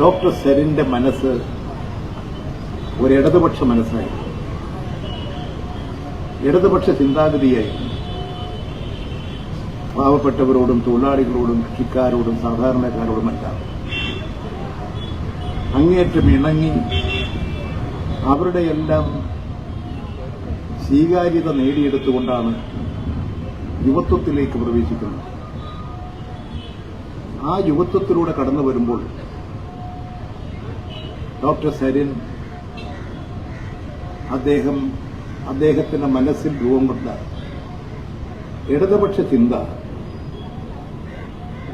Doctor സെറിന്റെ മനസ്സ് ഒരു ഇടതുപക്ഷ മനസ്സായിരുന്നു ഇടതുപക്ഷ ചിന്താഗതിയായിരുന്നു പാവപ്പെട്ടവരോടും തൊഴിലാളികളോടും കൃഷിക്കാരോടും സാധാരണക്കാരോടും എല്ലാം. അങ്ങേറ്റം ഇണങ്ങി അവരുടെയെല്ലാം സ്വീകാര്യത നേടിയെടുത്തുകൊണ്ടാണ് യുവത്വത്തിലേക്ക് പ്രവേശിക്കുന്നത്. ആ യുവത്വത്തിലൂടെ കടന്നു വരുമ്പോൾ ഡോക്ടർ സരിൻ അദ്ദേഹം അദ്ദേഹത്തിന്റെ മനസ്സിൽ രൂപം കൊണ്ട ഇടതുപക്ഷ ചിന്ത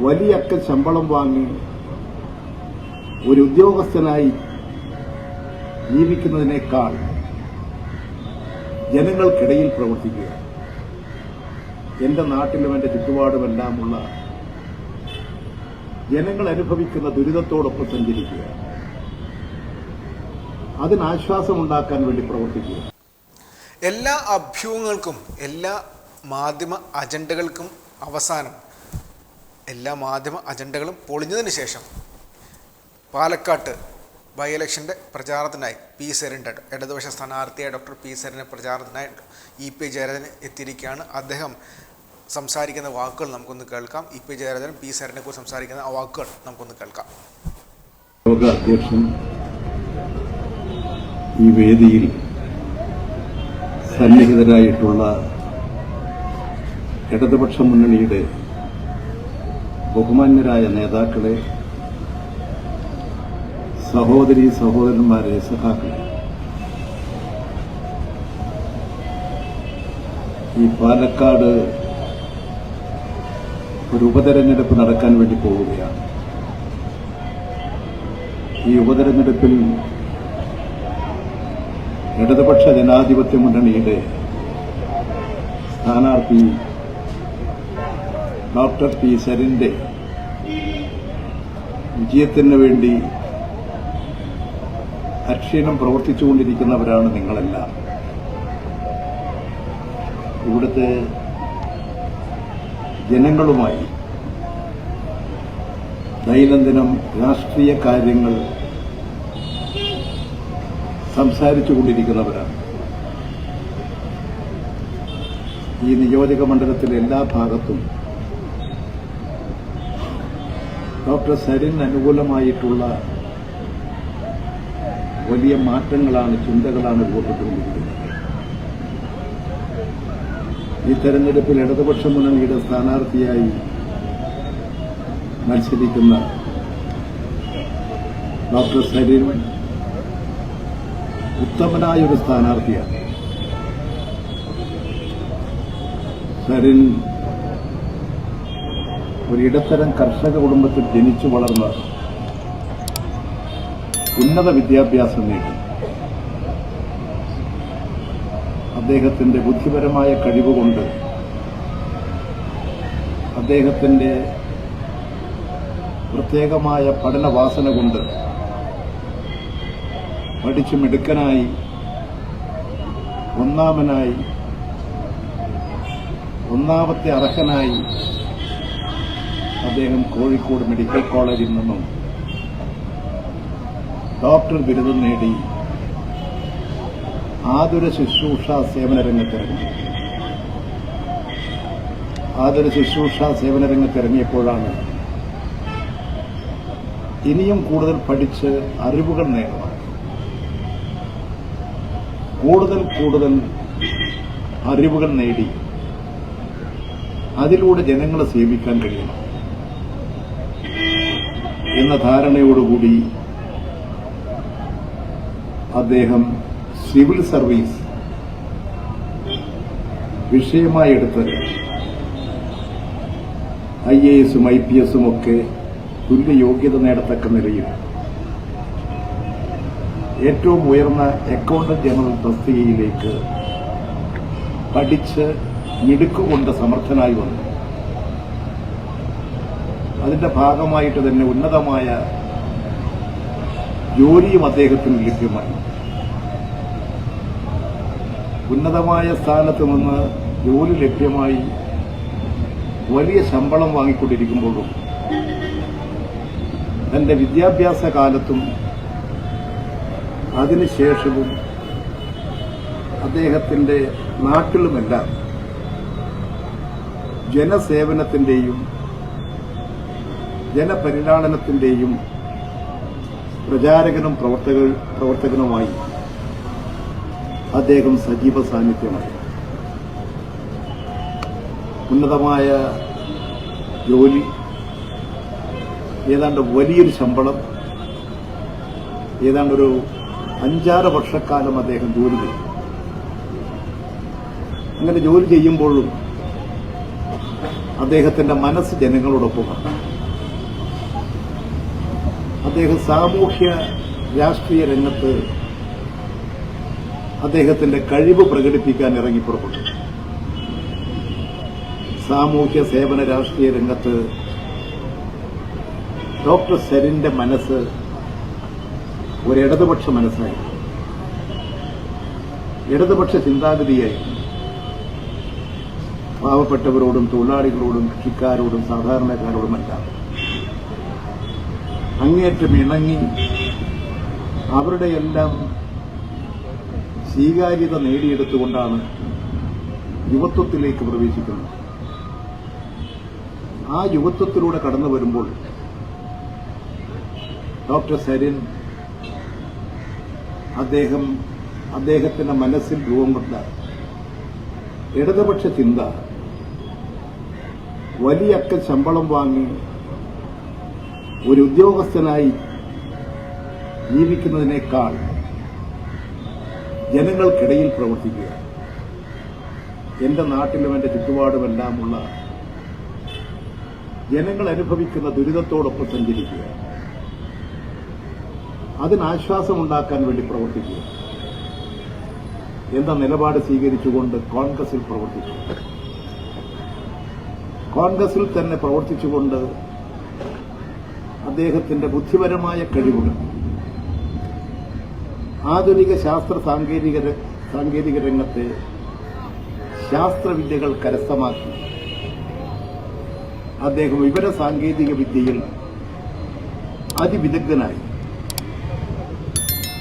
വലിയക്ക ശമ്പളം വാങ്ങി ഒരു ഉദ്യോഗസ്ഥനായി ജീവിക്കുന്നതിനേക്കാൾ ജനങ്ങൾക്കിടയിൽ പ്രവർത്തിക്കുക എന്റെ നാട്ടിലും എന്റെ ചുറ്റുപാടുമെല്ലാമുള്ള ജനങ്ങൾ അനുഭവിക്കുന്ന ദുരിതത്തോടൊപ്പം സഞ്ചരിക്കുക. അതിന് ആശ്വാസമുണ്ടാക്കാൻ വേണ്ടി പ്രവർത്തിക്കുക. എല്ലാ അഭ്യൂഹങ്ങൾക്കും എല്ലാ മാധ്യമ അജണ്ടകൾക്കും അവസാനം എല്ലാ മാധ്യമ അജണ്ടകളും പൊളിഞ്ഞതിന് ശേഷം പാലക്കാട്ട് ബൈ ഇലക്ഷന്റെ പ്രചാരണത്തിനായി പി സെറിന്റെ ഇടതുപക്ഷ സ്ഥാനാർത്ഥിയായ ഡോക്ടർ പി സെറിന്റെ പ്രചാരണത്തിനായി ഇ പി ജയരാജൻ എത്തിയിരിക്കുകയാണ്. അദ്ദേഹം സംസാരിക്കുന്ന വാക്കുകൾ നമുക്കൊന്ന് കേൾക്കാം. ഇ പി ജയരാജൻ പി സെറിനെ കുറിച്ച് സംസാരിക്കുന്ന ആ വാക്കുകൾ നമുക്കൊന്ന് കേൾക്കാം. അധ്യക്ഷൻ ഈ വേദിയിൽ സന്നിഹിതരായിട്ടുള്ള ഇടതുപക്ഷ മുന്നണിയുടെ ബഹുമാന്യരായ നേതാക്കളെ സഹോദരി സഹോദരന്മാരെ സഖാക്കളെ ഈ പാലക്കാട് ഒരു ഉപതെരഞ്ഞെടുപ്പ് നടക്കാൻ വേണ്ടി പോവുകയാണ്. ഈ ഉപതെരഞ്ഞെടുപ്പിൽ ഇടതുപക്ഷ ജനാധിപത്യ മുന്നണിയുടെ സ്ഥാനാർത്ഥി ഡോക്ടർ പി സരിന്റെ വിജയത്തിന് വേണ്ടി അക്ഷീണം പ്രവർത്തിച്ചുകൊണ്ടിരിക്കുന്നവരാണ് നിങ്ങളെല്ലാം. ഇവിടുത്തെ ജനങ്ങളുമായി ദൈനംദിനം രാഷ്ട്രീയ കാര്യങ്ങൾ സംസാരിച്ചു കൊണ്ടിരിക്കുന്നവരാണ്. ഈ നിയോജക മണ്ഡലത്തിലെ എല്ലാ ഭാഗത്തും ഡോക്ടർ സരിൻ അനുകൂലമായിട്ടുള്ള വലിയ മാറ്റങ്ങളാണ് ചിന്തകളാണ് രൂപപ്പെട്ടുകൊണ്ടിരിക്കുന്നത്. ഈ തെരഞ്ഞെടുപ്പിൽ ഇടതുപക്ഷ മുന്നണിയുടെ സ്ഥാനാർത്ഥിയായി മത്സരിക്കുന്ന ഡോക്ടർ സരിൻ ഉത്തമനായ ഒരു സ്ഥാനാർത്ഥിയാണ്. സരിൻ ഒരു ഇടത്തരം കർഷക കുടുംബത്തിൽ ജനിച്ചു വളർന്ന ഉന്നത വിദ്യാഭ്യാസം നേടി. അദ്ദേഹത്തിന്റെ ബുദ്ധിപരമായ കഴിവുകൊണ്ട് അദ്ദേഹത്തിന്റെ പ്രത്യേകമായ പഠനവാസന കൊണ്ട് പഠിച്ചു മിടുക്കനായി ഒന്നാമനായി ഒന്നാമത്തെ അർഹനായി അദ്ദേഹം കോഴിക്കോട് മെഡിക്കൽ കോളേജിൽ നിന്നും ഡോക്ടർ ബിരുദം നേടി ആതുര ശുശ്രൂഷ സേവന രംഗത്തിറങ്ങി. ആതുര ശുശ്രൂഷ സേവന രംഗത്തിറങ്ങിയപ്പോഴാണ് ഇനിയും കൂടുതൽ പഠിച്ച് അറിവുകൾ നേടണം. കൂടുതൽ കൂടുതൽ അറിവുകൾ നേടി അതിലൂടെ ജനങ്ങളെ സേവിക്കാൻ കഴിയണം എന്ന ധാരണയോടുകൂടി അദ്ദേഹം സിവിൽ സർവീസ് വിഷയമായി എടുത്ത് ഐ എ എസും ഐ പി എസും ഒക്കെ തുല്യ യോഗ്യത നേടത്തക്ക നിലയിൽ ഏറ്റവും ഉയർന്ന അക്കൗണ്ടന്റ് ജനറൽ തസ്തികയിലേക്ക് പഠിച്ച് മിടുക്കുകൊണ്ട് സമർത്ഥനായി വന്നു. അതിന്റെ ഭാഗമായിട്ട് തന്നെ ഉന്നതമായ ജോലിയും അദ്ദേഹത്തിന് ലഭ്യമായി. ഉന്നതമായ സ്ഥാനത്ത് നിന്ന് ജോലി ലഭ്യമായി വലിയ ശമ്പളം വാങ്ങിക്കൊണ്ടിരിക്കുമ്പോഴും തന്റെ വിദ്യാഭ്യാസ കാലത്തും അതിനുശേഷവും അദ്ദേഹത്തിന്റെ നാട്ടിലുമെല്ലാം ജനസേവനത്തിന്റെയും ജനപരിലാളനത്തിന്റെയും പ്രചാരകനും പ്രവർത്തക പ്രവർത്തകനുമായി അദ്ദേഹം സജീവ സാന്നിധ്യമായി. ഉന്നതമായ ജോലി ഏതാണ്ട് വലിയൊരു ശമ്പളം ഏതാണ്ട് ഒരു അഞ്ചാറ് വർഷക്കാലം അദ്ദേഹം ജോലി ചെയ്തു. അങ്ങനെ ജോലി ചെയ്യുമ്പോഴും അദ്ദേഹത്തിന്റെ മനസ്സ് ജനങ്ങളോടൊപ്പമാണ്. അദ്ദേഹം സാമൂഹ്യ രാഷ്ട്രീയ രംഗത്ത് അദ്ദേഹത്തിന്റെ കഴിവ് പ്രകടിപ്പിക്കാൻ ഇറങ്ങി പുറപ്പെട്ടു. സാമൂഹ്യ സേവന രാഷ്ട്രീയ രംഗത്ത് ഡോക്ടർ സെരിന്റെ മനസ്സ് ഒരു ഇടതുപക്ഷ മനസ്സായി ഇടതുപക്ഷ ചിന്താഗതിയായി. പാവപ്പെട്ടവരോടും തൊഴിലാളികളോടും കൃഷിക്കാരോടും സാധാരണക്കാരോടും എല്ലാം അങ്ങേറ്റം ഇണങ്ങി അവരുടെയെല്ലാം സ്വീകാര്യത നേടിയെടുത്തുകൊണ്ടാണ് യുവത്വത്തിലേക്ക് പ്രവേശിക്കുന്നത്. ആ യുവത്വത്തിലൂടെ കടന്നു വരുമ്പോൾ ഡോക്ടർ സരിൻ അദ്ദേഹം അദ്ദേഹത്തിന്റെ മനസ്സിൽ രൂപം കൊണ്ട ഇടതുപക്ഷ ചിന്ത വലിയക്ക ശമ്പളം വാങ്ങി ഒരു ഉദ്യോഗസ്ഥനായി ജീവിക്കുന്നതിനേക്കാൾ ജനങ്ങൾക്കിടയിൽ പ്രവർത്തിക്കുക. എന്റെ നാട്ടിലും എന്റെ ചുറ്റുപാടുമെല്ലാമുള്ള ജനങ്ങൾ അനുഭവിക്കുന്ന ദുരിതത്തോടൊപ്പം സഞ്ചരിക്കുക. അതിന് ആശ്വാസമുണ്ടാക്കാൻ വേണ്ടി പ്രവർത്തിക്കുക എന്ന നിലപാട് സ്വീകരിച്ചുകൊണ്ട് കോൺഗ്രസിൽ പ്രവർത്തിച്ചു. കോൺഗ്രസിൽ തന്നെ പ്രവർത്തിച്ചുകൊണ്ട് അദ്ദേഹത്തിന്റെ ബുദ്ധിപരമായ കഴിവുകൾ ആധുനിക ശാസ്ത്ര സാങ്കേതിക സാങ്കേതിക രംഗത്തെ ശാസ്ത്രവിദ്യകൾ കരസ്ഥമാക്കി. അദ്ദേഹം വിവര സാങ്കേതിക വിദ്യയിൽ അതിവിദഗ്ധനായി.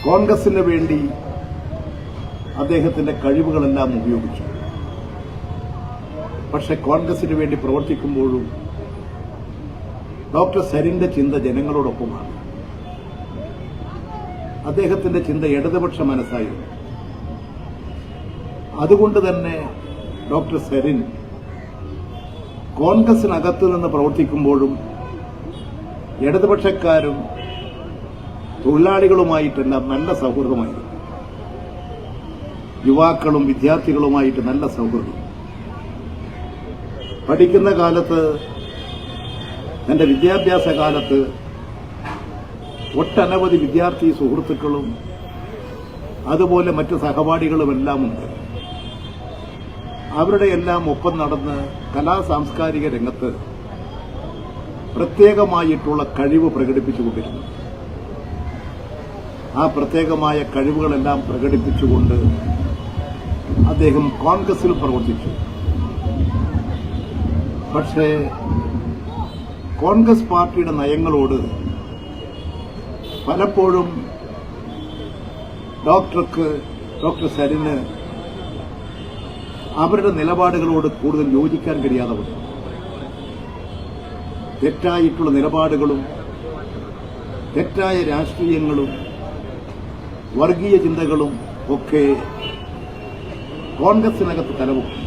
കോൺഗ്രസിന് വേണ്ടി അദ്ദേഹത്തിന്റെ കഴിവുകളെല്ലാം ഉപയോഗിച്ചു. പക്ഷെ കോൺഗ്രസിന് വേണ്ടി പ്രവർത്തിക്കുമ്പോഴും ഡോക്ടർ സരിന്റെ ചിന്ത ജനങ്ങളോടൊപ്പമാണ്. അദ്ദേഹത്തിന്റെ ചിന്ത ഇടതുപക്ഷ മനസ്സായിരുന്നു. അതുകൊണ്ട് തന്നെ ഡോക്ടർ സരിൻ കോൺഗ്രസിനകത്തു നിന്ന് പ്രവർത്തിക്കുമ്പോഴും ഇടതുപക്ഷക്കാരും തൊഴിലാളികളുമായിട്ടെല്ലാം നല്ല സൗഹൃദമായിരുന്നു. യുവാക്കളും വിദ്യാർത്ഥികളുമായിട്ട് നല്ല സൗഹൃദം. പഠിക്കുന്ന കാലത്ത് എന്റെ വിദ്യാഭ്യാസ കാലത്ത് ഒട്ടനവധി വിദ്യാർത്ഥി സുഹൃത്തുക്കളും അതുപോലെ മറ്റ് സഹപാഠികളുമെല്ലാം ഉണ്ട്. അവരുടെ എല്ലാം ഒപ്പം നടന്ന് കലാ സാംസ്കാരിക രംഗത്ത് പ്രത്യേകമായിട്ടുള്ള കഴിവ് പ്രകടിപ്പിച്ചുകൊണ്ടിരുന്നു. ആ പ്രത്യേകമായ കഴിവുകളെല്ലാം പ്രകടിപ്പിച്ചുകൊണ്ട് അദ്ദേഹം കോൺഗ്രസിൽ പ്രവർത്തിച്ചു. പക്ഷേ കോൺഗ്രസ് പാർട്ടിയുടെ നയങ്ങളോട് പലപ്പോഴും ഡോക്ടർക്ക് ഡോക്ടർ സരിന് അവരുടെ നിലപാടുകളോട് കൂടുതൽ യോജിക്കാൻ കഴിയാതെ വന്നു തെറ്റായിട്ടുള്ള നിലപാടുകളും തെറ്റായ രാഷ്ട്രീയങ്ങളും വർഗീയ ചിന്തകളും ഒക്കെ കോൺഗ്രസിനകത്ത് തലമുക്കും